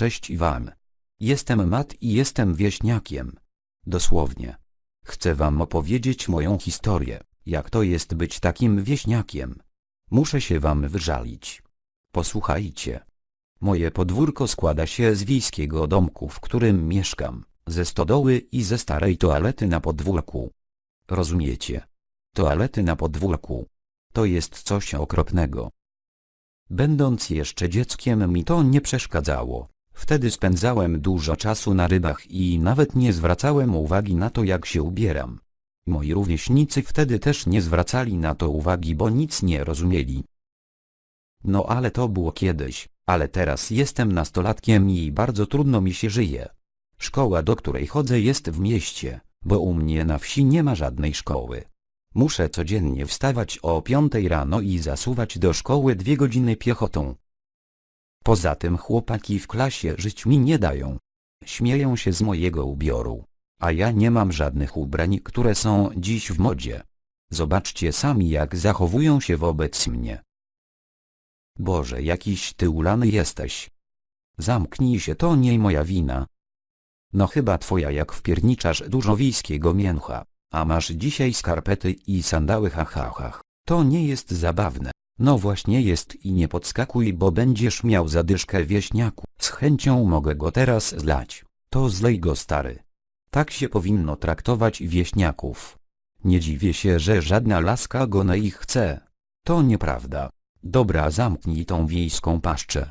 Cześć wam. Jestem Mat i jestem wieśniakiem. Dosłownie. Chcę wam opowiedzieć moją historię, jak to jest być takim wieśniakiem. Muszę się wam wyżalić. Posłuchajcie. Moje podwórko składa się z wiejskiego domku, w którym mieszkam, ze stodoły i ze starej toalety na podwórku. Rozumiecie? Toalety na podwórku. To jest coś okropnego. Będąc jeszcze dzieckiem mi to nie przeszkadzało. Wtedy spędzałem dużo czasu na rybach i nawet nie zwracałem uwagi na to jak się ubieram. Moi rówieśnicy wtedy też nie zwracali na to uwagi, bo nic nie rozumieli. No ale to było kiedyś, ale teraz jestem nastolatkiem i bardzo trudno mi się żyje. Szkoła, do której chodzę jest w mieście, bo u mnie na wsi nie ma żadnej szkoły. Muszę codziennie wstawać o piątej rano i zasuwać do szkoły dwie godziny piechotą. Poza tym chłopaki w klasie żyć mi nie dają. Śmieją się z mojego ubioru. A ja nie mam żadnych ubrań, które są dziś w modzie. Zobaczcie sami jak zachowują się wobec mnie. Boże, jakiś ty ulany jesteś. Zamknij się, to nie moja wina. No chyba twoja jak wpierniczasz dużo wiejskiego mięcha, a masz dzisiaj skarpety i sandały ha. To nie jest zabawne. No właśnie jest i nie podskakuj, bo będziesz miał zadyszkę wieśniaku. Z chęcią mogę go teraz zlać. To zlej go stary. Tak się powinno traktować wieśniaków. Nie dziwię się, że żadna laska go na ich chce. To nieprawda. Dobra zamknij tą wiejską paszczę.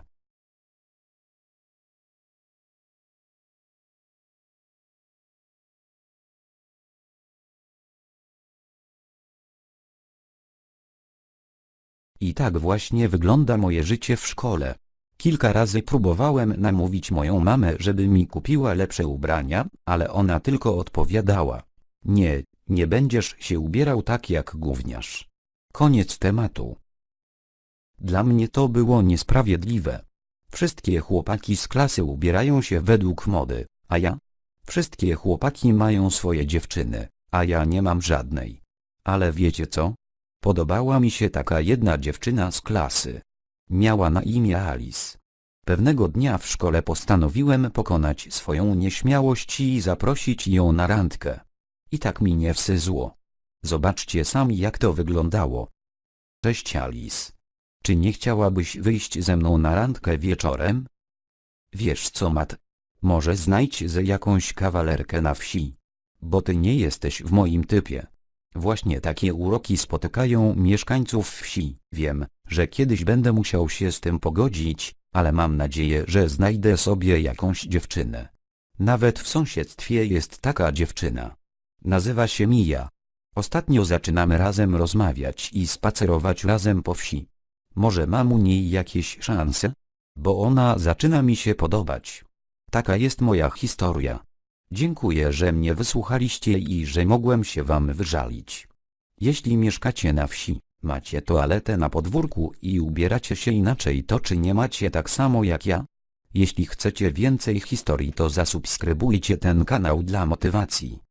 I tak właśnie wygląda moje życie w szkole. Kilka razy próbowałem namówić moją mamę, żeby mi kupiła lepsze ubrania, ale ona tylko odpowiadała. Nie, nie będziesz się ubierał tak jak gówniarz. Koniec tematu. Dla mnie to było niesprawiedliwe. Wszystkie chłopaki z klasy ubierają się według mody, a ja? Wszystkie chłopaki mają swoje dziewczyny, a ja nie mam żadnej. Ale wiecie co? Podobała mi się taka jedna dziewczyna z klasy. Miała na imię Alice. Pewnego dnia w szkole postanowiłem pokonać swoją nieśmiałość i zaprosić ją na randkę. I tak mi nie wsyzło. Zobaczcie sami jak to wyglądało. Cześć Alice. Czy nie chciałabyś wyjść ze mną na randkę wieczorem? Wiesz co Mat? Może znajdź ze jakąś kawalerkę na wsi. Bo ty nie jesteś w moim typie. Właśnie takie uroki spotykają mieszkańców wsi. Wiem, że kiedyś będę musiał się z tym pogodzić, ale mam nadzieję, że znajdę sobie jakąś dziewczynę. Nawet w sąsiedztwie jest taka dziewczyna. Nazywa się Mija. Ostatnio zaczynamy razem rozmawiać i spacerować razem po wsi. Może mam u niej jakieś szanse? Bo ona zaczyna mi się podobać. Taka jest moja historia. Dziękuję, że mnie wysłuchaliście i że mogłem się wam wyżalić. Jeśli mieszkacie na wsi, macie toaletę na podwórku i ubieracie się inaczej to czy nie macie tak samo jak ja? Jeśli chcecie więcej historii to zasubskrybujcie ten kanał dla motywacji.